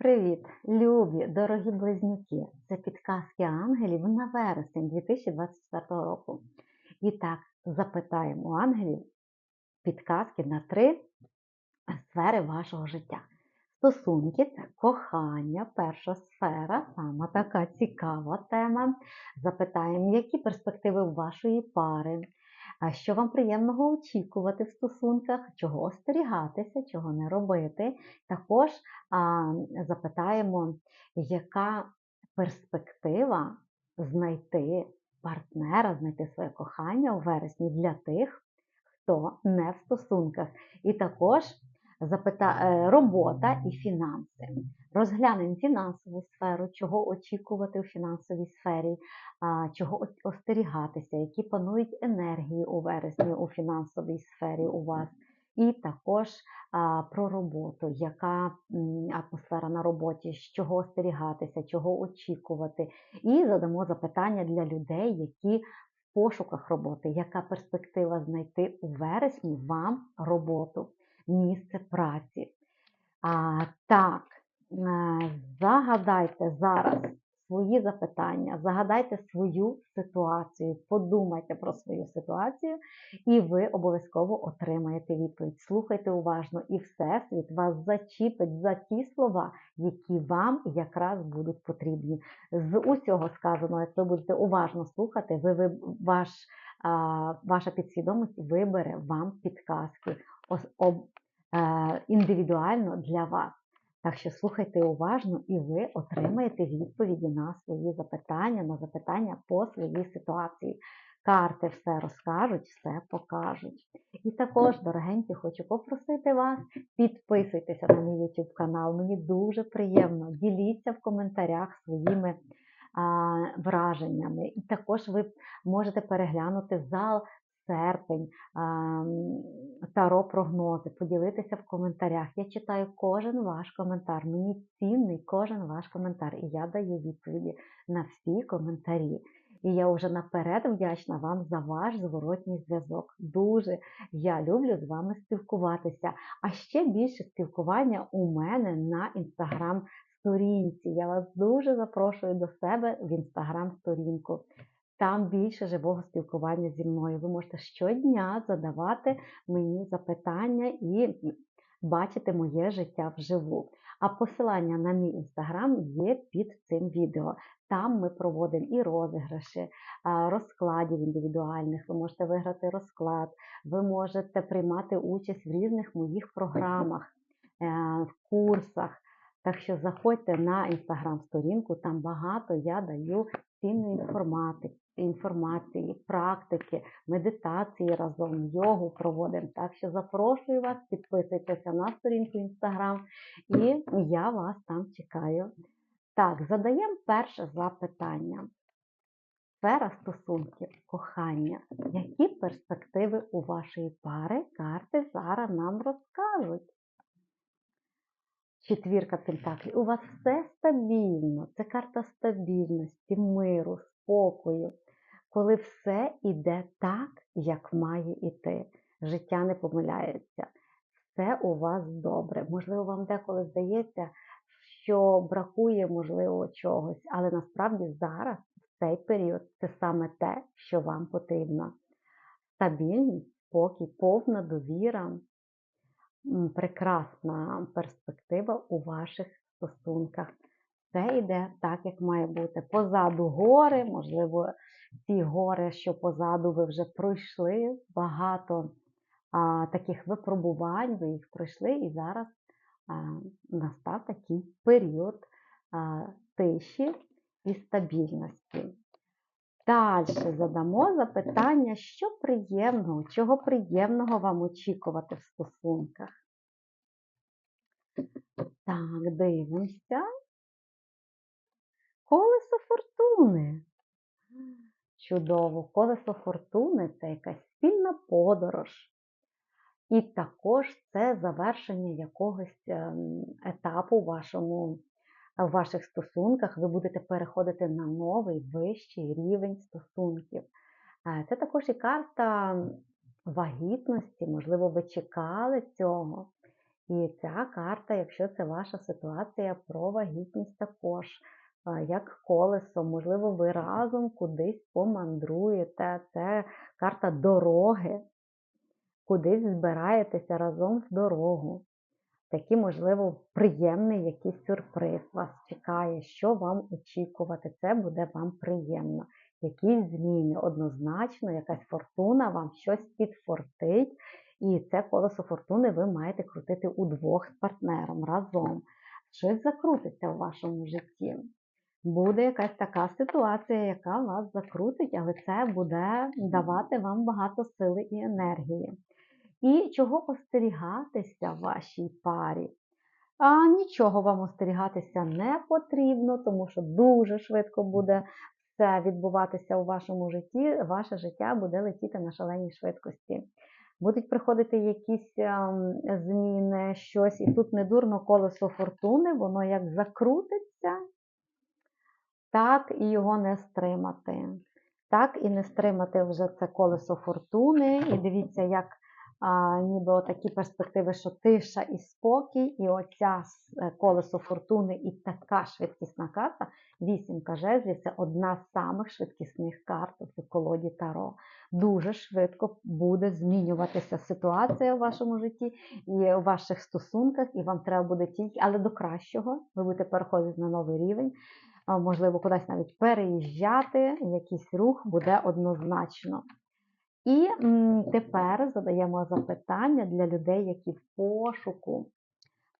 Привіт, любі, дорогі близнюки! Це підказки ангелів на вересень 2024 року. І так, запитаємо ангелів підказки на три сфери вашого життя. Стосунки це кохання, перша сфера, сама така цікава тема. Запитаємо, які перспективи вашої пари, а що вам приємного очікувати в стосунках, чого остерігатися, чого не робити. Також а, запитаємо, яка перспектива знайти партнера, знайти своє кохання у вересні для тих, хто не в стосунках. І також запита... е, робота і фінанси. Розглянемо фінансову сферу, чого очікувати у фінансовій сфері, чого остерігатися, які панують енергії у вересні у фінансовій сфері у вас. І також а, про роботу, яка атмосфера на роботі, з чого остерігатися, чого очікувати. І задамо запитання для людей, які в пошуках роботи, яка перспектива знайти у вересні вам роботу, місце праці. А, так, загадайте зараз свої запитання, загадайте свою ситуацію, подумайте про свою ситуацію, і ви обов'язково отримаєте відповідь. Слухайте уважно, і Всесвіт вас зачіпить за ті слова, які вам якраз будуть потрібні. З усього сказаного, як ви будете уважно слухати, ви, ви ваш, а, ваша підсвідомість вибере вам підказки е, індивідуально для вас. Так що слухайте уважно, і ви отримаєте відповіді на свої запитання, на запитання по своїй ситуації. Карти все розкажуть, все покажуть. І також, дорогенькі, хочу попросити вас, підписуйтеся на мій YouTube канал. Мені дуже приємно. Діліться в коментарях своїми а, враженнями. І також ви можете переглянути зал серпень, таро прогнози, поділитися в коментарях. Я читаю кожен ваш коментар. Мені цінний кожен ваш коментар, і я даю відповіді на всі коментарі. І я вже наперед вдячна вам за ваш зворотній зв'язок. Дуже я люблю з вами спілкуватися. А ще більше спілкування у мене на інстаграм сторінці. Я вас дуже запрошую до себе в інстаграм сторінку. Там більше живого спілкування зі мною. Ви можете щодня задавати мені запитання і бачити моє життя вживу. А посилання на мій інстаграм є під цим відео. Там ми проводимо і розіграші, розкладів індивідуальних. Ви можете виграти розклад, ви можете приймати участь в різних моїх програмах, е, в курсах. Так що заходьте на інстаграм-сторінку, там багато я даю цінної інформати- інформації, практики, медитації разом, йогу проводимо. Так що запрошую вас, підписуйтеся на сторінку інстаграм, і я вас там чекаю. Так, задаємо перше запитання. Сфера стосунків, кохання. Які перспективи у вашої пари карти зараз нам розкажуть? Четвірка пентаклів. У вас все стабільно. Це карта стабільності, миру, спокою. Коли все йде так, як має йти. Життя не помиляється. Все у вас добре. Можливо, вам деколи здається, що бракує, можливо, чогось, але насправді зараз, в цей період, це саме те, що вам потрібно. Стабільність, спокій, повна довіра, прекрасна перспектива у ваших стосунках. Все йде так, як має бути. Позаду гори, можливо, ці гори, що позаду ви вже пройшли, багато а, таких випробувань, ви їх пройшли, і зараз а, настав такий період а, тиші і стабільності. Далі задамо запитання, що приємного, чого приємного вам очікувати в стосунках. Так, дивимося. Колесо фортуни. Чудово, колесо фортуни це якась спільна подорож. І також це завершення якогось ем, етапу в вашому в ваших стосунках ви будете переходити на новий вищий рівень стосунків. Е, Це також і карта вагітності, можливо, ви чекали цього. І ця карта, якщо це ваша ситуація про вагітність також, як колесо, можливо, ви разом кудись помандруєте. Це карта дороги, кудись збираєтеся разом в дорогу. Такий, можливо, приємний якийсь сюрприз вас чекає, що вам очікувати, це буде вам приємно. Якісь зміни, однозначно, якась фортуна вам щось підфортить, і це колесо фортуни ви маєте крутити удвох з партнером разом. Щось закрутиться в вашому житті. Буде якась така ситуація, яка вас закрутить, але це буде давати вам багато сили і енергії. І чого остерігатися в вашій парі? А нічого вам остерігатися не потрібно, тому що дуже швидко буде все відбуватися у вашому житті. Ваше життя буде летіти на шаленій швидкості. Будуть приходити якісь ем, зміни, щось, і тут недурно колесо фортуни, воно як закрутиться, так і його не стримати. Так і не стримати вже це колесо фортуни. І дивіться, як а, ніби такі перспективи, що тиша і спокій, і оця е, колесо фортуни, і така швидкісна карта, вісімка жезлів це одна з самих швидкісних карт у колоді Таро. Дуже швидко буде змінюватися ситуація у вашому житті і у ваших стосунках, і вам треба буде тільки, але до кращого, ви будете переходити на новий рівень. Можливо, кудись навіть переїжджати, якийсь рух буде однозначно. І тепер задаємо запитання для людей, які в пошуку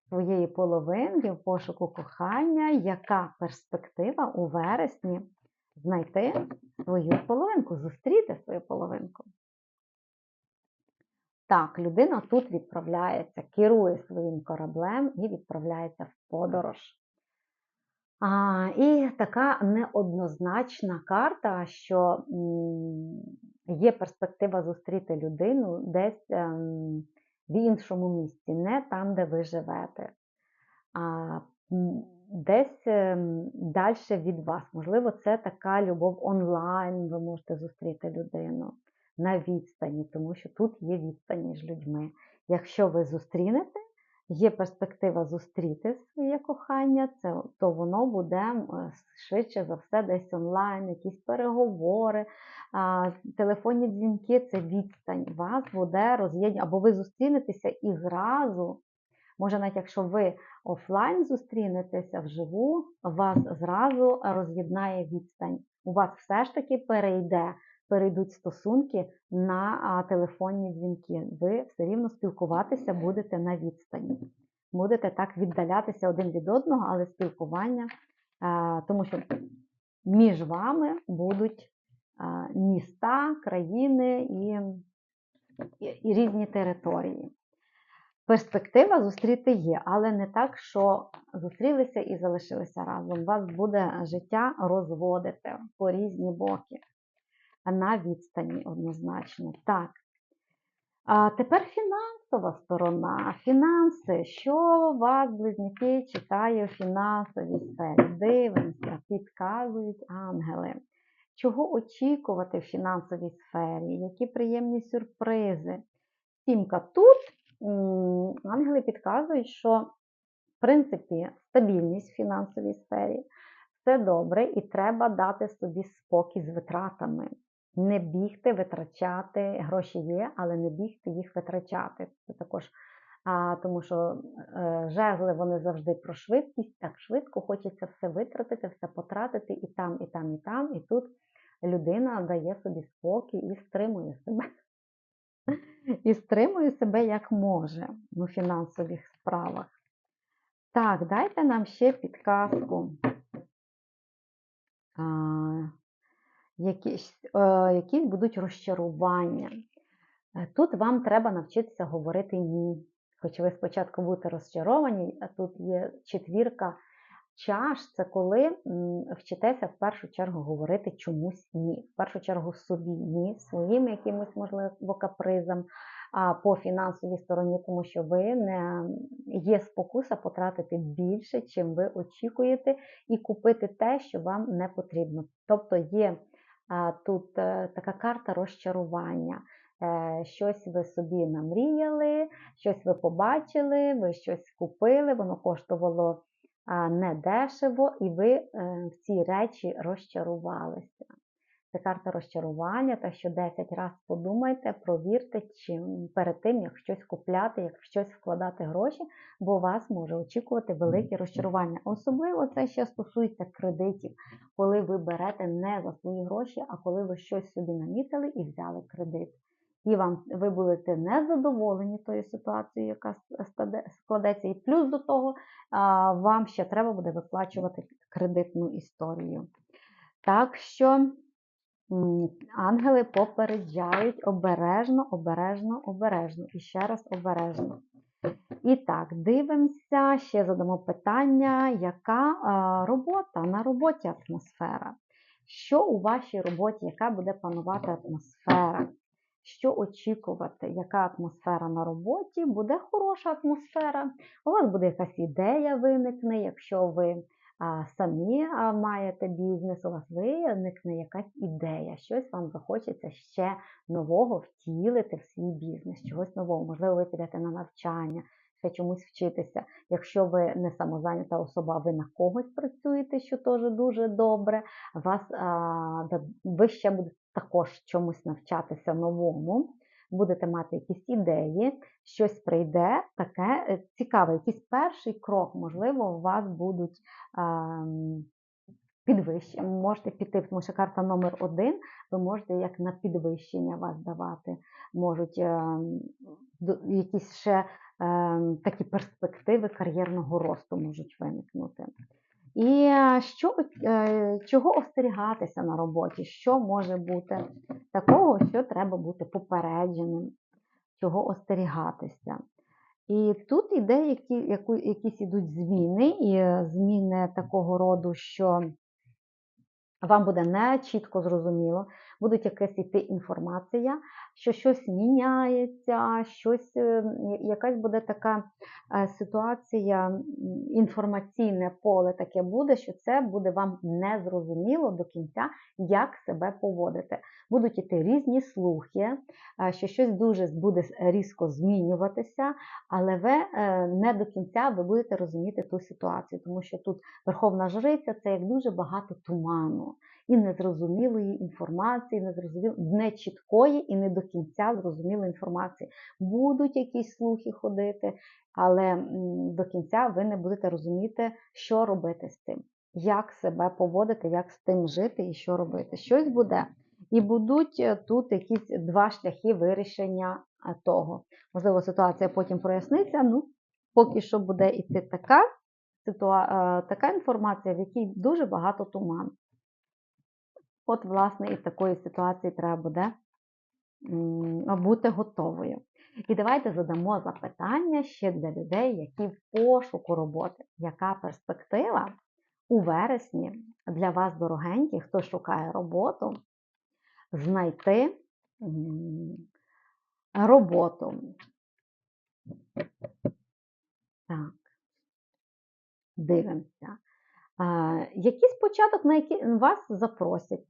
своєї половинки, в пошуку кохання, яка перспектива у вересні знайти свою половинку, зустріти свою половинку. Так, людина тут відправляється, керує своїм кораблем і відправляється в подорож. А, І така неоднозначна карта, що є перспектива зустріти людину десь ем, в іншому місці, не там, де ви живете, а десь ем, далі від вас. Можливо, це така любов онлайн, ви можете зустріти людину на відстані, тому що тут є відстань між людьми. Якщо ви зустрінете, є перспектива зустріти своє кохання, це, то воно буде швидше за все десь онлайн, якісь переговори, а, телефонні дзвінки це відстань. Вас буде роз'єднання, або ви зустрінетеся і зразу. Може, навіть якщо ви офлайн зустрінетеся вживу, вас зразу роз'єднає відстань. У вас все ж таки перейде перейдуть стосунки на телефонні дзвінки. Ви все рівно спілкуватися будете на відстані. Будете так віддалятися один від одного, але спілкування, тому що між вами будуть міста, країни і, і, і різні території. Перспектива зустріти є, але не так, що зустрілися і залишилися разом. Вас буде життя розводити по різні боки на відстані однозначно. Так. А тепер фінансова сторона. Фінанси, що вас, близнюки, читає у фінансовій сфері? Дивимося, підказують ангели. Чого очікувати в фінансовій сфері? Які приємні сюрпризи? Сімка тут ангели підказують, що, в принципі, стабільність в фінансовій сфері все добре, і треба дати собі спокій з витратами. Не бігти, витрачати, гроші є, але не бігти їх витрачати. Це також, а, тому що е, жезли вони завжди про швидкість, так швидко хочеться все витратити, все потратити і там, і там, і там. І тут людина дає собі спокій і стримує себе. І стримує себе як може у фінансових справах. Так, дайте нам ще підказку якісь, е, якісь будуть розчарування. Е, тут вам треба навчитися говорити ні. Хоч ви спочатку будете розчаровані, а тут є четвірка чаш це коли вчитеся в першу чергу говорити чомусь ні. В першу чергу собі ні, своїм якимось, можливо, капризам а по фінансовій стороні, тому що ви не є спокуса потратити більше, чим ви очікуєте, і купити те, що вам не потрібно. Тобто є тут е, така карта розчарування. Е, Щось ви собі намріяли, щось ви побачили, ви щось купили, воно коштувало недешево, і ви е, в ці речі розчарувалися. Це карта розчарування, так що 10 разів подумайте, провірте, чи перед тим, як щось купляти, як в щось вкладати гроші, бо вас може очікувати велике розчарування. Особливо це ще стосується кредитів, коли ви берете не за свої гроші, а коли ви щось собі намітили і взяли кредит. І вам ви будете незадоволені тою ситуацією, яка складеться, і плюс до того вам ще треба буде виплачувати кредитну історію. Так що ангели попереджають обережно, обережно, обережно і ще раз обережно. І так, дивимося, ще задамо питання, яка а, робота на роботі атмосфера? Що у вашій роботі, яка буде панувати атмосфера? Що очікувати, яка атмосфера на роботі? Буде хороша атмосфера. У вас буде якась ідея виникне, якщо ви самі маєте бізнес, у вас виникне якась ідея, щось вам захочеться ще нового втілити в свій бізнес, чогось нового. Можливо, ви підете на навчання, ще чомусь вчитися. Якщо ви не самозайнята особа, ви на когось працюєте, що теж дуже добре. Вас ви ще будете також чомусь навчатися новому. Будете мати якісь ідеї, щось прийде таке е, цікаве, якийсь перший крок, можливо, у вас будуть ем, підвищення. Можете піти, тому що карта номер один, ви можете як на підвищення вас давати. Можуть ем, якісь ще ем, такі перспективи кар'єрного росту можуть виникнути. І е, що, е, чого остерігатися на роботі? Що може бути такого, що треба бути попередженим, чого остерігатися? І тут іде які, яку, якісь ідуть зміни, і е, зміни такого роду, що вам буде не чітко зрозуміло, будуть якась іти інформація, що щось міняється, щось, е, якась буде така е, ситуація, інформаційне поле таке буде, що це буде вам незрозуміло до кінця, як себе поводити. Будуть іти різні слухи, е, що щось дуже буде різко змінюватися, але ви не до кінця ви будете розуміти ту ситуацію, тому що тут Верховна Жриця це як дуже багато туману і незрозумілої інформації, незрозуміл... нечіткої і не до кінця зрозумілої інформації. Будуть якісь слухи ходити, але до кінця ви не будете розуміти, що робити з цим, як себе поводити, як з тим жити і що робити. Щось буде. І будуть е, тут якісь два шляхи вирішення е, того. Можливо, ситуація потім проясниться. Ну, поки що буде йти така, е, така інформація, в якій дуже багато туману. От, власне, і в такої ситуації треба буде бути готовою. І давайте задамо запитання ще для людей, які в пошуку роботи. Яка перспектива у вересні для вас, дорогенькі, хто шукає роботу, знайти роботу? Так, дивимося. Якийсь початок, на який вас запросять.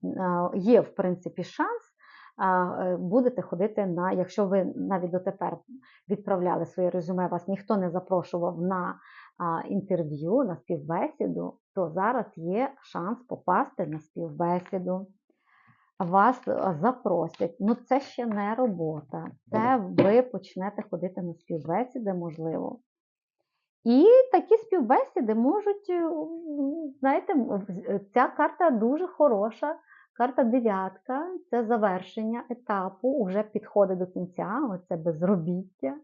Є, в принципі, шанс. е, Будете ходити на, якщо ви навіть дотепер відправляли своє резюме, вас ніхто не запрошував на інтерв'ю, на співбесіду, то зараз є шанс попасти на співбесіду. Вас запросять. Ну, це ще не робота. Це ви почнете ходити на співбесіди, можливо. І такі співбесіди можуть, е, знаєте, е, ця карта дуже хороша. Карта дев'ятка це завершення етапу, вже підходить до кінця, оце безробіття.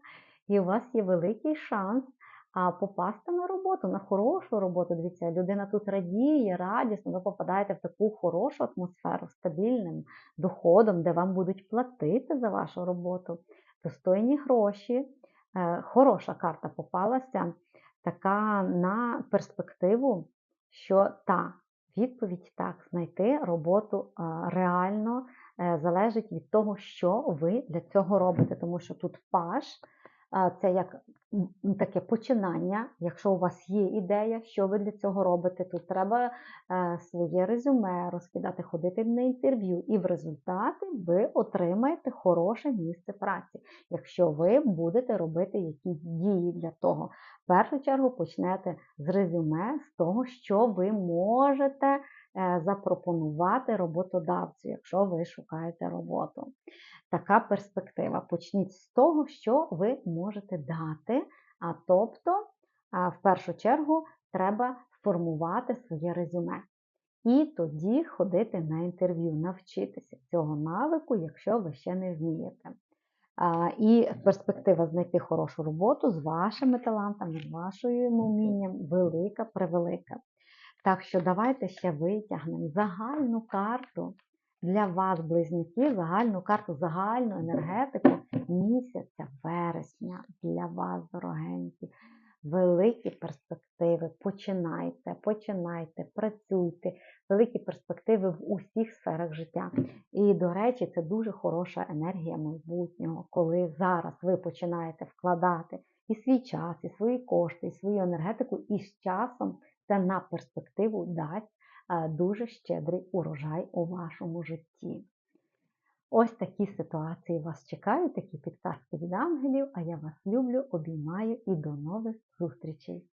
І у вас є великий шанс попасти на роботу, на хорошу роботу. Дивіться, людина тут радіє, радісно, ви попадаєте в таку хорошу атмосферу, стабільним доходом, де вам будуть платити за вашу роботу, достойні гроші. Е, Хороша карта попалася така на перспективу, що та відповідь так, знайти роботу реально е, залежить від того, що ви для цього робите. Тому що тут паш, це як таке починання. Якщо у вас є ідея, що ви для цього робите, тут треба е, своє резюме розкидати, ходити на інтерв'ю, і в результаті ви отримаєте хороше місце праці, якщо ви будете робити якісь дії для того. В першу чергу почнете з резюме, з того, що ви можете запропонувати роботодавцю, якщо ви шукаєте роботу. Така перспектива. Почніть з того, що ви можете дати. А тобто, в першу чергу, треба формувати своє резюме. І тоді ходити на інтерв'ю, навчитися цього навику, якщо ви ще не вмієте. І перспектива знайти хорошу роботу з вашими талантами, з вашим умінням велика, превелика. Так що давайте ще витягнемо загальну карту для вас, близнюки, загальну карту, загальну енергетику місяця вересня для вас, дорогенькі. Великі перспективи. Починайте, починайте, працюйте. Великі перспективи в усіх сферах життя. І, до речі, це дуже хороша енергія майбутнього, коли зараз ви починаєте вкладати і свій час, і свої кошти, і свою енергетику, і з часом це на перспективу дасть е, дуже щедрий урожай у вашому житті. Ось такі ситуації вас чекають, такі підказки від ангелів, а я вас люблю, обіймаю і до нових зустрічей!